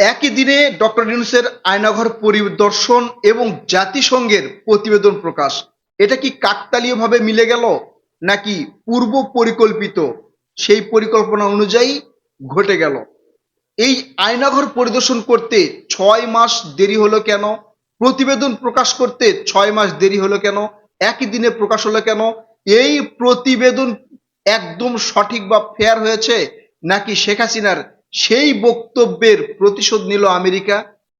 একই দিনে ডক্টর ইউনুসের আয়নাঘর পরিদর্শন এবং জাতিসংঘের প্রতিবেদন প্রকাশ। এটা কি কাকতালীয়ভাবে মিলে গেল, নাকি পূর্ব পরিকল্পিত সেই পরিকল্পনা অনুযায়ী ঘটে গেল? এই আয়নাঘর পরিদর্শন করতে ছয় মাস দেরি হলো কেন? প্রতিবেদন প্রকাশ করতে ছয় মাস দেরি হলো কেন? একই দিনে প্রকাশ হলো কেন? এই প্রতিবেদন একদম সঠিক বা ফেয়ার হয়েছে, নাকি শেখ হাসিনার সেই বক্তব্যের প্রতিশোধ নিল আমেরিকা।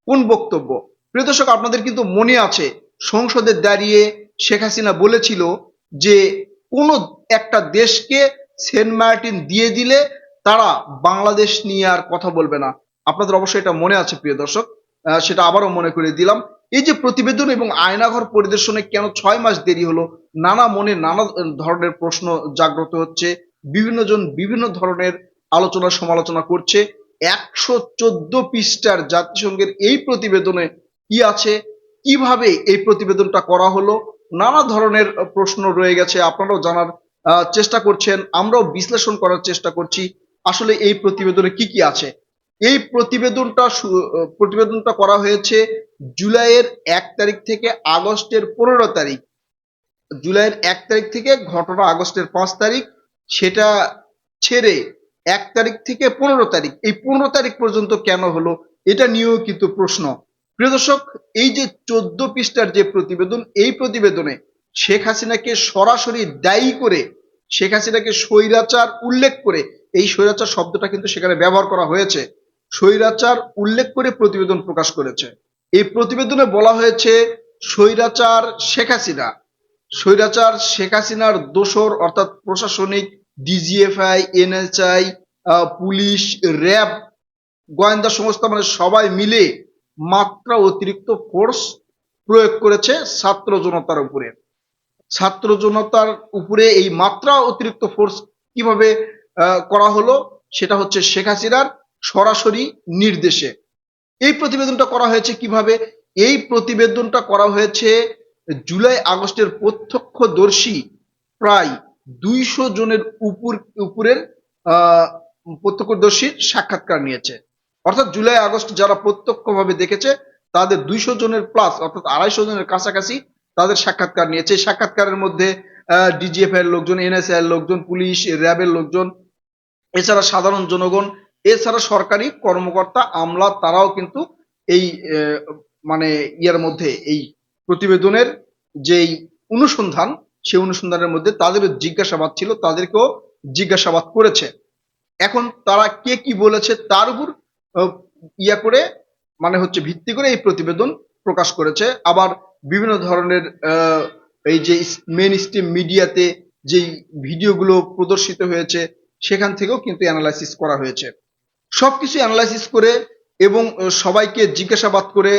কোন বক্তব্য? প্রিয় দর্শক, আপনাদের কিন্তু মনে আছে, সংসদে দাঁড়িয়ে শেখ হাসিনা বলেছিল যে কোন একটা দেশকে সেন্ট মার্টিন দিয়ে দিলে তারা বাংলাদেশ নিয়ে আর কথা বলবে না। আপনাদের অবশ্যই এটা মনে আছে, প্রিয় দর্শক। সেটা আবারও মনে করে দিলাম। এই যে প্রতিবেদন এবং আয়নাঘর পরিদর্শনে কেন ছয় মাস দেরি হলো, নানা মনে নানা ধরনের প্রশ্ন জাগ্রত হচ্ছে। বিভিন্ন জন বিভিন্ন ধরনের আলোচনা সমালোচনা করছে। একশো চোদ্দ পৃষ্ঠার জাতিসংঘের এই প্রতিবেদনে কি আছে? কীভাবে এই প্রতিবেদনটা করা হলো? নানা ধরনের প্রশ্ন রয়ে গেছে। আপনারাও জানার চেষ্টা করছেন। আমরাও বিশ্লেষণ করার চেষ্টা করছি। আসলে এই প্রতিবেদনে কি কি আছে? এই প্রতিবেদনটা প্রতিবেদনটা করা হয়েছে জুলাইয়ের এক তারিখ থেকে আগস্টের পনেরো তারিখ। জুলাইয়ের এক তারিখ থেকে ঘটনা আগস্টের পাঁচ তারিখ। সেটা ছেড়ে এক তারিখ থেকে পনেরো তারিখ। এই পনেরো তারিখ পর্যন্ত কেন হলো? এটা নিয়েও কিন্তু প্রশ্ন। প্রিয় দর্শক, এই যে চোদ্দ পৃষ্ঠার যে প্রতিবেদন, এই প্রতিবেদনে শেখ হাসিনাকে সরাসরি দায়ী করে, শেখ হাসিনাকে স্বৈরাচার উল্লেখ করে, এই স্বৈরাচার শব্দটা কিন্তু সেখানে ব্যবহার করা হয়েছে। স্বৈরাচার উল্লেখ করে প্রতিবেদন প্রকাশ করেছে। এই প্রতিবেদনে বলা হয়েছে, স্বৈরাচার শেখ হাসিনা। স্বৈরাচার শেখ হাসিনার দোসর অর্থাৎ প্রশাসনিক ডিজিএফআই এনএসআই পুলিশ, র্যাব, গোয়েন্দা সংস্থা মানে সবাই মিলে মাত্রা অতিরিক্ত ফোর্স প্রয়োগ করেছে ছাত্র জনতার উপরে। ছাত্র জনতার উপরে এই মাত্রা অতিরিক্ত ফোর্স কীভাবে করা হলো সেটা হচ্ছে শেখ হাসিনার সরাসরি নির্দেশে। এই প্রতিবেদনটা করা হয়েছে কীভাবে? এই প্রতিবেদনটা করা হয়েছে জুলাই আগস্টের প্রত্যক্ষদর্শী প্রায় দুইশো জনের উপর উপরের প্রত্যক্ষদর্শীর সাক্ষাৎকার নিয়েছে। অর্থাৎ জুলাই, আগস্ট যারা প্রত্যক্ষভাবে দেখেছে, তাদের দুইশো জনের প্লাস অর্থাৎ আড়াইশো জনের কাছাকাছি তাদের সাক্ষাৎকার নিয়েছে। সাক্ষাৎকারের মধ্যে ডিজিএফ এর লোকজন এনএসআই এর লোকজন, পুলিশ, র্যাবের লোকজন, এছাড়া সাধারণ জনগণ, এছাড়া সরকারি কর্মকর্তা, আমলা, তারাও কিন্তু এই মানে ইয়ার মধ্যে এই প্রতিবেদনের যেই অনুসন্ধান সেই অনুসন্ধানের মধ্যে তাদেরও জিজ্ঞাসাবাদ ছিল, তাদেরকেও জিজ্ঞাসাবাদ করেছে। এখন তারা কে কি বলেছে তার উপর ইয়া করে মানে হচ্ছে ভিত্তি করে এই প্রতিবেদন প্রকাশ করেছে। আবার বিভিন্ন ধরনের এই যে মেন স্ট্রিম মিডিয়াতে যেই ভিডিওগুলো প্রদর্শিত হয়েছে, সেখান থেকেও কিন্তু অ্যানালাইসিস করা হয়েছে। সবকিছু অ্যানালাইসিস করে এবং সবাইকে জিজ্ঞাসাবাদ করে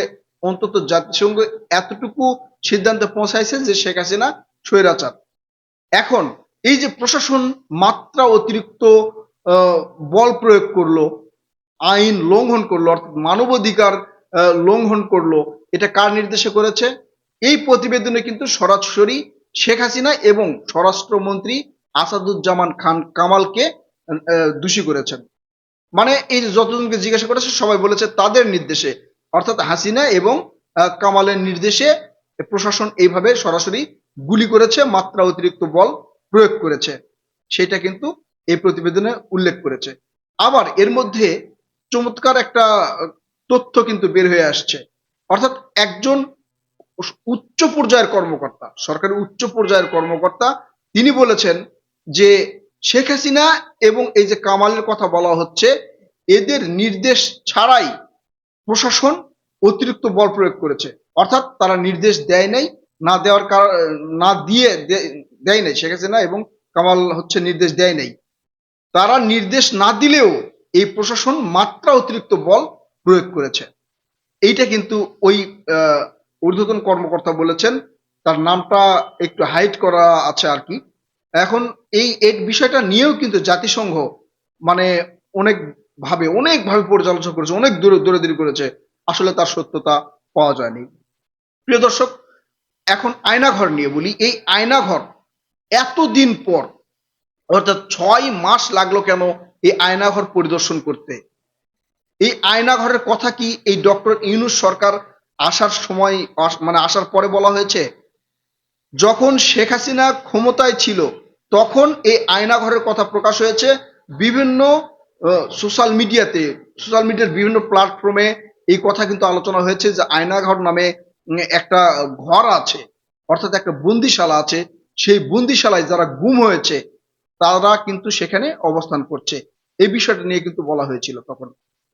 অন্তত জাতিসংঘ এতটুকু সিদ্ধান্তে পৌঁছাইছে যে শেখ হাসিনা স্বৈরাচার। এখন এই যে প্রশাসন মাত্রা অতিরিক্ত বল প্রয়োগ করল, আইন লঙ্ঘন করল, অর্থাৎ মানবাধিকার লঙ্ঘন করল, এটা কার নির্দেশে করেছে? এই প্রতিবেদনে কিন্তু সরাসরি শেখ হাসিনা এবং স্বরাষ্ট্রমন্ত্রী আসাদুজ্জামান খান কামালকে দোষী করেছেন। মানে এই যতজনকে জিজ্ঞাসা করেছে, সবাই বলেছে তাদের নির্দেশে। অর্থাৎ হাসিনা এবং কামালের নির্দেশে প্রশাসন এইভাবে সরাসরি গুলি করেছে, মাত্রা অতিরিক্ত বল প্রয়োগ করেছে। সেটা কিন্তু এই প্রতিবেদনে উল্লেখ করেছে। আবার এর মধ্যে চমৎকার একটা তথ্য কিন্তু বের হয়ে আসছে। অর্থাৎ একজন উচ্চ পর্যায়ের কর্মকর্তা সরকারের উচ্চ পর্যায়ের কর্মকর্তা, তিনি বলেছেন যে শেখ হাসিনা এবং এই যে কামালের কথা বলা হচ্ছে, এদের নির্দেশ ছাড়াই প্রশাসন অতিরিক্ত বল প্রয়োগ করেছে। অর্থাৎ তারা নির্দেশ দেয় নাই না দেওয়ার কার- না দিয়ে দেয় নাই, শেখ হাসিনা এবং কামাল হচ্ছে নির্দেশ দেয় নাই। তারা নির্দেশ না দিলেও এই প্রশাসন মাত্রা অতিরিক্ত বল প্রয়োগ করেছে। এইটা কিন্তু ওই ঊর্ধ্বতন কর্মকর্তা বলেছেন, তার নামটা একটু হাইড করা আছে আর কি। এখন এই এই বিষয়টা নিয়েও কিন্তু জাতিসংঘ মানে অনেক ভাবে অনেক ভাবে পর্যালোচনা করেছে, অনেক দূরে দূরে দূরে করেছে। আসলে তার সত্যতা পাওয়া যায়নি। প্রিয় দর্শক এখন আয়নাঘর নিয়ে বলি, এই আয়নাঘর এতদিন পর, অর্থাৎ ছয় মাস লাগল কেন এই আয়নাঘর পরিদর্শন করতে? এই আয়নাঘরের কথা কি এই ডক্টর ইউনুস সরকার আসার সময় মানে আসার পরে বলা হয়েছে? যখন শেখ হাসিনা ক্ষমতায় ছিল, তখন এই আয়নাঘরের কথা প্রকাশ হয়েছে বিভিন্ন সোশ্যাল মিডিয়াতে, সোশ্যাল মিডিয়ার বিভিন্ন প্ল্যাটফর্মে এই কথা কিন্তু আলোচনা হয়েছে যে আয়নাঘর নামে একটা ঘর আছে, অর্থাৎ একটা বন্দিশালা আছে। সেই বন্দিশালায় যারা গুম হয়েছে, তারা কিন্তু সেখানে অবস্থান করছে। এই বিষয়টা নিয়ে কিন্তু বলা হয়েছিল তখন।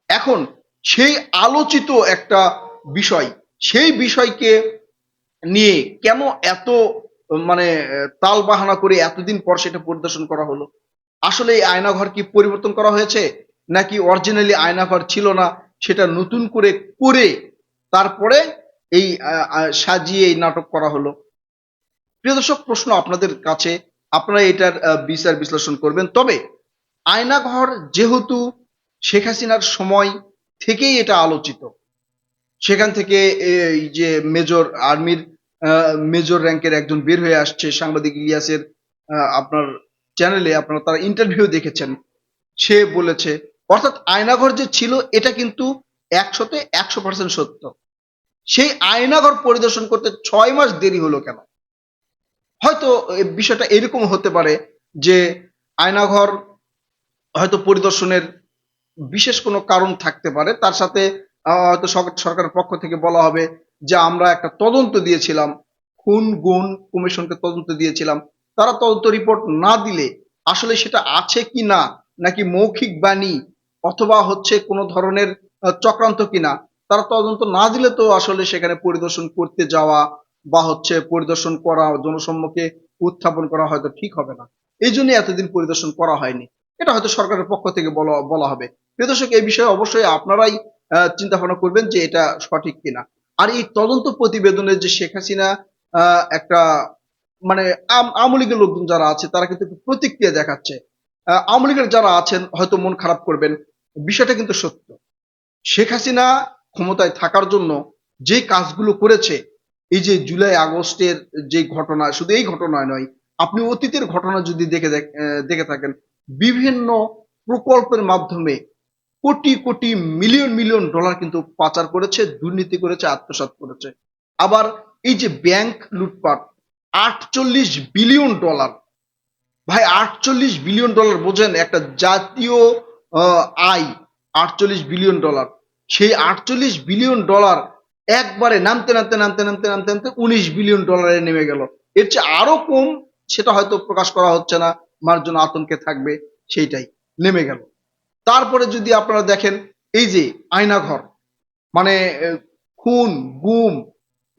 এখন সেই আলোচিত একটা বিষয়, সেই বিষয়কে নিয়ে কেন এত মানে তাল বাহানা করে এতদিন পর সেটা পরিদর্শন করা হলো? আসলে এই আয়নাঘর কি পরিবর্তন করা হয়েছে, নাকি অরিজিনালি আয়নাঘর ছিল না, সেটা নতুন করে করে তারপরে এই সাজিয়ে এই নাটক করা হলো। প্রিয় দর্শক, প্রশ্ন আপনাদের কাছে, আপনারা এটার বিচার বিশ্লেষণ করবেন। তবে, আয়নাঘর যেহেতু শেখ হাসিনার সময় থেকেই এটা আলোচিত, সেখান থেকে এই যে মেজর আর্মির মেজর র্যাঙ্কের একজন বের হয়ে আসছে, সাংবাদিক ইলিয়াসের আপনার চ্যানেলে আপনারা তার ইন্টারভিউ দেখেছেন, সে বলেছে, অর্থাৎ আয়নাঘর যে ছিল, এটা কিন্তু একশোতে একশো পার্সেন্ট সত্য। সেই আয়নাঘর পরিদর্শন করতে ছয় মাস দেরি হলো কেন? হয়তো বিষয়টা এরকম হতে পারে যে আয়নাঘর হয়তো পরিদর্শনের বিশেষ কোনো কারণ থাকতে পারে। তার সাথে হয়তো সরকারের পক্ষ থেকে বলা হবে যে আমরা একটা তদন্ত দিয়েছিলাম, খুন, গুণ, কমিশনকে তদন্ত দিয়েছিলাম। তারা তদন্ত রিপোর্ট না দিলে আসলে সেটা আছে কি না, নাকি মৌখিক বাণী, অথবা হচ্ছে কোনো ধরনের চক্রান্ত কিনা তারা তদন্ত না দিলে তো আসলে সেখানে পরিদর্শন করতে যাওয়া বা হচ্ছে পরিদর্শন করা, জনসম্মুখে উত্থাপন করা হয়তো ঠিক হবে না। এই জন্য এতদিন পরিদর্শন করা হয়নি। এটা হয়তো সরকারের পক্ষ থেকে বলা বলা হবে। প্রিয় দর্শক, এই বিষয়ে অবশ্যই আপনারাই চিন্তা ভাবনা করবেন যে এটা সঠিক কিনা। আর এই তদন্ত প্রতিবেদনে যে শেখ হাসিনা একটা মানে আওয়ামী লীগের লোকজন যারা আছে, তারা কিন্তু প্রতিক্রিয়া দেখাচ্ছে। আওয়ামী লীগের যারা আছেন, হয়তো মন খারাপ করবেন। বিষয়টা কিন্তু সত্য। শেখ হাসিনা ক্ষমতায় থাকার জন্য যে কাজগুলো করেছে, এই যে জুলাই আগস্টের যে ঘটনা, শুধু এই ঘটনা নয়, আপনি অতীতের ঘটনা যদি দেখে দেখ- থাকেন, বিভিন্ন প্রকল্পের মাধ্যমে crore crore million million dollar কিন্তু পাচার করেছে, দুর্নীতি করেছে, আত্মসাৎ করেছে। আবার এই যে ব্যাংক লুটপাট, আটচল্লিশ বিলিয়ন ডলার। ভাই, আটচল্লিশ বিলিয়ন ডলার বোঝেন একটা জাতীয় আয়, আটচল্লিশ বিলিয়ন ডলার। সেই আটচল্লিশ বিলিয়ন ডলার একবারে নামতে নামতে নামতে নামতে নামতে নামতে উনিশ বিলিয়ন ডলারে নেমে গেল। এর চেয়ে আরও কম সেটা হয়তো প্রকাশ করা হচ্ছে না মানুষজন আতঙ্কে থাকবে, সেইটাই নেমে গেল। তারপরে যদি আপনারা দেখেন, এই যে আয়নাঘর মানে খুন, গুম,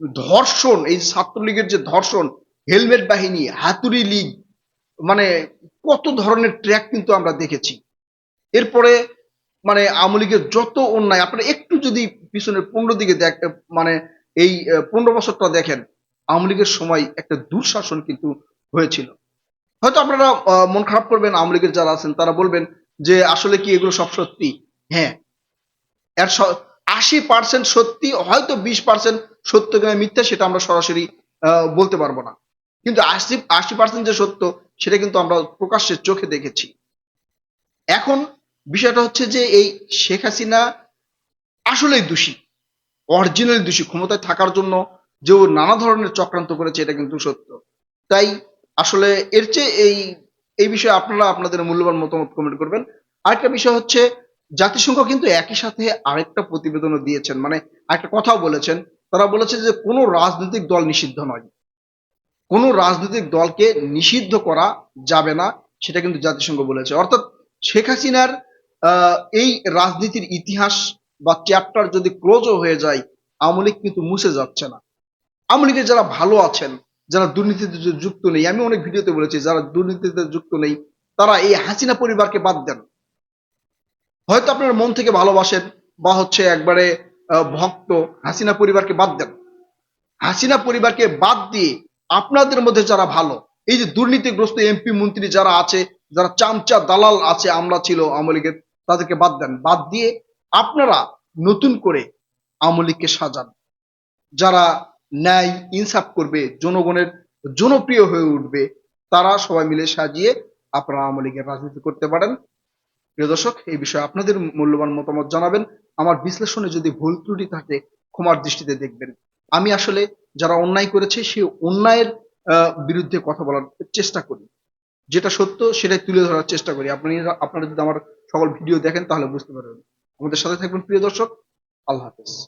ধর্ষণ, এই ছাত্রলীগের যে ধর্ষণ, হেলমেট বাহিনী, হাতুড়ি লীগ মানে কত ধরনের ট্র্যাক কিন্তু আমরা দেখেছি। এরপরে মানে আওয়ামী লীগের যত অন্যায়, আপনারা একটু যদি পিছনের পনেরো দিকে দেখ মানে এই পনেরো বছরটা দেখেন, আওয়ামী লীগের সময় একটা দুঃশাসন কিন্তু হয়েছিল। হয়তো আপনারা মন খারাপ করবেন, আওয়ামী লীগের যারা আছেন তারা বলবেন যে আসলে কি এগুলো সব সত্যি? হ্যাঁ। এর আশি পার্সেন্ট সত্যি, হয়তো বিশ পার্সেন্ট সত্য কিনা মিথ্যা সেটা আমরা সরাসরি বলতে পারব না। কিন্তু আশি আশি পার্সেন্ট যে সত্য, সেটা কিন্তু আমরা প্রকাশ্যে চোখে দেখেছি। এখন বিষয়টা হচ্ছে যে এই শেখ হাসিনা আসলেই দোষী অরিজিনাল দোষী, ক্ষমতায় থাকার জন্য যে নানা ধরনের চক্রান্ত করেছে এটা কিন্তু সত্য। তাই আসলে এর চেয়ে এই এই বিষয়ে আপনারা আপনাদের মূল্যবান মতামত কমেন্ট করবেন। আরেকটা বিষয় হচ্ছে, জাতিসংঘ কিন্তু একই সাথে আরেকটা প্রতিবেদনও দিয়েছেন মানে আরেকটা কথাও বলেছেন। তারা বলেছে যে কোনো রাজনৈতিক দল নিষিদ্ধ নয়। কোনো রাজনৈতিক দলকে নিষিদ্ধ করা যাবে না, সেটা কিন্তু জাতিসংঘ বলেছে। অর্থাৎ শেখ হাসিনার এই রাজনীতির ইতিহাস বা চ্যাপ্টার যদি ক্লোজও হয়ে যায়, আওয়ামী লীগ কিন্তু মুছে যাচ্ছে না। আওয়ামী লীগের যারা ভালো আছেন, যারা দুর্নীতিতে যুক্ত নেই, আমি অনেক ভিডিওতে বলেছি, যারা দুর্নীতিতে যুক্ত নেই, তারা এই হাসিনা পরিবারকে বাদ দেন। হয়তো আপনার মন থেকে ভালোবাসেন বা হচ্ছে একবারে ভক্ত, হাসিনা পরিবারকে বাদ দেন। হাসিনা পরিবারকে বাদ দিয়ে আপনাদের মধ্যে যারা ভালো, এই যে দুর্নীতিগ্রস্ত এমপি, মন্ত্রী যারা আছে, যারা চামচা দালাল আছে, আমরা ছিল আওয়ামী লীগের তাদেরকে বাদ দেন। বাদ দিয়ে আপনারা নতুন করে আওয়ামী লীগকে সাজান। যারা ন্যায় ইনসাফ করবে, জনগণের জনপ্রিয় হয়ে উঠবে, তারা সবাই মিলে সাজিয়ে আপনারা আওয়ামী লীগের রাজনীতি করতে পারেন। প্রিয় দর্শক, এই বিষয়ে আপনাদের মূল্যবান মতামত জানাবেন। আমার বিশ্লেষণে যদি ভুল ত্রুটি থাকে, ক্ষমার দৃষ্টিতে দেখবেন। আমি আসলে যারা অন্যায় করেছে, সেই অন্যায়ের বিরুদ্ধে কথা বলার চেষ্টা করি। যেটা সত্য সেটাই তুলে ধরার চেষ্টা করি। আপনি আপনারা যদি আমার সকল ভিডিও দেখেন তাহলে বুঝতে পারবেন। আমাদের সাথে থাকবেন প্রিয় দর্শক, আল্লাহ হাফেজ।